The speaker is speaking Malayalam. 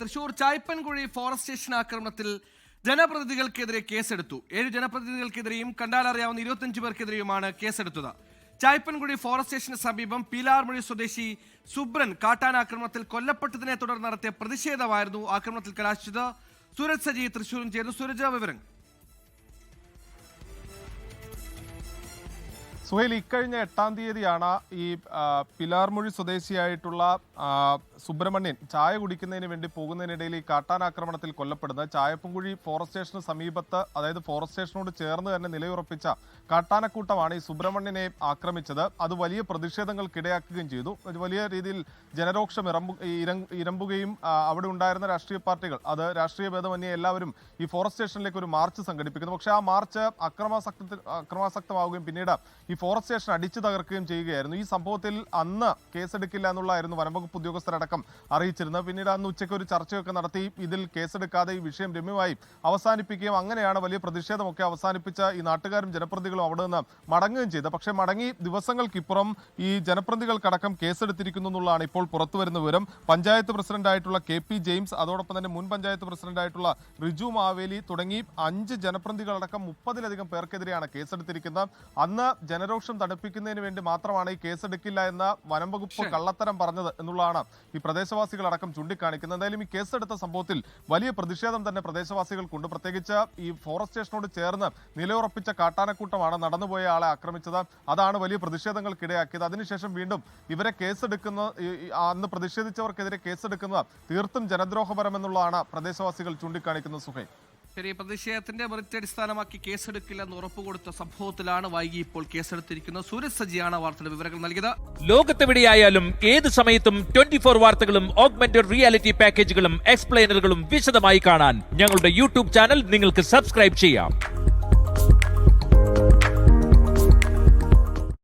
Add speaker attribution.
Speaker 1: തൃശൂർ ചായ്പൻകുഴി ഫോറസ്റ്റ് സ്റ്റേഷൻ ആക്രമണത്തിൽ ജനപ്രതിനിധികൾക്കെതിരെ കേസെടുത്തു. ഏഴ് ജനപ്രതിനിധികൾക്കെതിരെയും കണ്ടാലറിയാവുന്ന ഇരുപത്തിയഞ്ചു പേർക്കെതിരെയുമാണ് കേസെടുത്തത്. ചായ്പൻകുഴി ഫോറസ്റ്റ് സ്റ്റേഷന് സമീപം പീലാർമൊഴി സ്വദേശി സുബ്രൻ കാട്ടാനാക്രമണത്തിൽ കൊല്ലപ്പെട്ടതിനെ തുടർന്ന് നടത്തിയ പ്രതിഷേധമായിരുന്നു ആക്രമണത്തിൽ കലാശിച്ചത്. സൂരജ് സജി തൃശൂരും ചേർന്ന് സൂരജ വിവരങ്ങൾ.
Speaker 2: സുഹേൽ ഇക്കഴിഞ്ഞ എട്ടാം തീയതിയാണ് ഈ പിലാർമുഴി സ്വദേശിയായിട്ടുള്ള സുബ്രഹ്മണ്യൻ ചായ കുടിക്കുന്നതിന് വേണ്ടി പോകുന്നതിനിടയിൽ ഈ കാട്ടാനാക്രമണത്തിൽ കൊല്ലപ്പെടുന്നത്. ചായപ്പുംകുഴി ഫോറസ്റ്റ് സ്റ്റേഷന് സമീപത്ത് അതായത് ഫോറസ്റ്റ് സ്റ്റേഷനോട് ചേർന്ന് തന്നെ നിലയുറപ്പിച്ച കാട്ടാനക്കൂട്ടമാണ് ഈ സുബ്രഹ്മണ്യനെ ആക്രമിച്ചത്. അത് വലിയ പ്രതിഷേധങ്ങൾക്കിടയാക്കുകയും ചെയ്തു. വലിയ രീതിയിൽ ജനരോക്ഷം ഇറമ്പു ഇരമ്പുകയും അവിടെ ഉണ്ടായിരുന്ന രാഷ്ട്രീയ പാർട്ടികൾ അത് രാഷ്ട്രീയ ഭേദമന്യേ എല്ലാവരും ഈ ഫോറസ്റ്റ് സ്റ്റേഷനിലേക്ക് ഒരു മാർച്ച് സംഘടിപ്പിക്കുന്നു. പക്ഷേ ആ മാർച്ച് അക്രമാസക്ത അക്രമാസക്തമാവുകയും പിന്നീട് ഫോറസ്റ്റ് സ്റ്റേഷൻ അടിച്ചു തകർക്കുകയും ചെയ്യുകയായിരുന്നു. ഈ സംഭവത്തിൽ അന്ന് കേസെടുക്കില്ല എന്നുള്ളതായിരുന്നു വനംവകുപ്പ് ഉദ്യോഗസ്ഥരടക്കം അറിയിച്ചിരുന്നത്. പിന്നീട് അന്ന് ഉച്ചയ്ക്ക് ഒരു ചർച്ചയൊക്കെ നടത്തി ഇതിൽ കേസെടുക്കാതെ ഈ വിഷയം രമ്യമായി അവസാനിപ്പിക്കുകയും അങ്ങനെയാണ് വലിയ പ്രതിഷേധമൊക്കെ അവസാനിപ്പിച്ച ഈ നാട്ടുകാരും ജനപ്രതികളും അവിടെ നിന്ന് മടങ്ങുകയും ചെയ്തത്. പക്ഷേ മടങ്ങി ദിവസങ്ങൾക്കിപ്പുറം ഈ ജനപ്രതികൾക്കടക്കം കേസെടുത്തിരിക്കുന്നു എന്നുള്ളതാണ് ഇപ്പോൾ പുറത്തുവരുന്ന വിവരം. പഞ്ചായത്ത് പ്രസിഡന്റായിട്ടുള്ള കെ പി ജെയിംസ് അതോടൊപ്പം തന്നെ മുൻ പഞ്ചായത്ത് പ്രസിഡന്റായിട്ടുള്ള റിജു മാവേലി തുടങ്ങി അഞ്ച് ജനപ്രതികളടക്കം മുപ്പതിലധികം പേർക്കെതിരെയാണ് കേസെടുത്തിരിക്കുന്നത്. അന്ന് ജനരോക്ഷം തണുപ്പിക്കുന്നതിന് വേണ്ടി മാത്രമാണ് ഈ കേസെടുക്കില്ല എന്ന വനം വകുപ്പ്. കള്ളത്തരം പറഞ്ഞത് എന്നുള്ളതാണ് ഈ പ്രദേശവാസികൾ അടക്കം ചൂണ്ടിക്കാണിക്കുന്നത്. എന്തായാലും ഈ കേസെടുത്ത സംഭവത്തിൽ വലിയ പ്രതിഷേധം തന്നെ പ്രദേശവാസികൾക്കുണ്ട്. പ്രത്യേകിച്ച് ഈ ഫോറസ്റ്റ് സ്റ്റേഷനോട് ചേർന്ന് നിലയുറപ്പിച്ച കാട്ടാനക്കൂട്ടമാണ് നടന്നുപോയ ആളെ ആക്രമിച്ചത്. അതാണ് വലിയ പ്രതിഷേധങ്ങൾക്കിടയാക്കിയത്. അതിനുശേഷം വീണ്ടും ഇവരെ കേസെടുക്കുന്ന അന്ന് പ്രതിഷേധിച്ചവർക്കെതിരെ കേസെടുക്കുന്നത് തീർത്തും ജനദ്രോഹപരമെന്നുള്ളതാണ് പ്രദേശവാസികൾ ചൂണ്ടിക്കാണിക്കുന്നത്. സുഹൈ
Speaker 1: ശരി പ്രതിഷേധത്തിന്റെ മെറിറ്റ് അടിസ്ഥാനമാക്കി കേസെടുക്കില്ലെന്ന് ഉറപ്പുകൊടുത്ത സംഭവത്തിലാണ് വൈകി ഇപ്പോൾ കേസെടുത്തിരിക്കുന്നത്. സൂരജ് സജിയാണ് വാർത്തയുടെ വിവരങ്ങൾ നൽകിയത്.
Speaker 3: ലോകത്തെവിടെയായാലും ഏത് സമയത്തും ട്വന്റി ഫോർ വാർത്തകളും ഓഗ്മെന്റഡ് റിയാലിറ്റി പാക്കേജുകളും എക്സ്പ്ലെയിനറുകളും വിശദമായി കാണാൻ ഞങ്ങളുടെ യൂട്യൂബ് ചാനൽ നിങ്ങൾക്ക് സബ്സ്ക്രൈബ് ചെയ്യാം.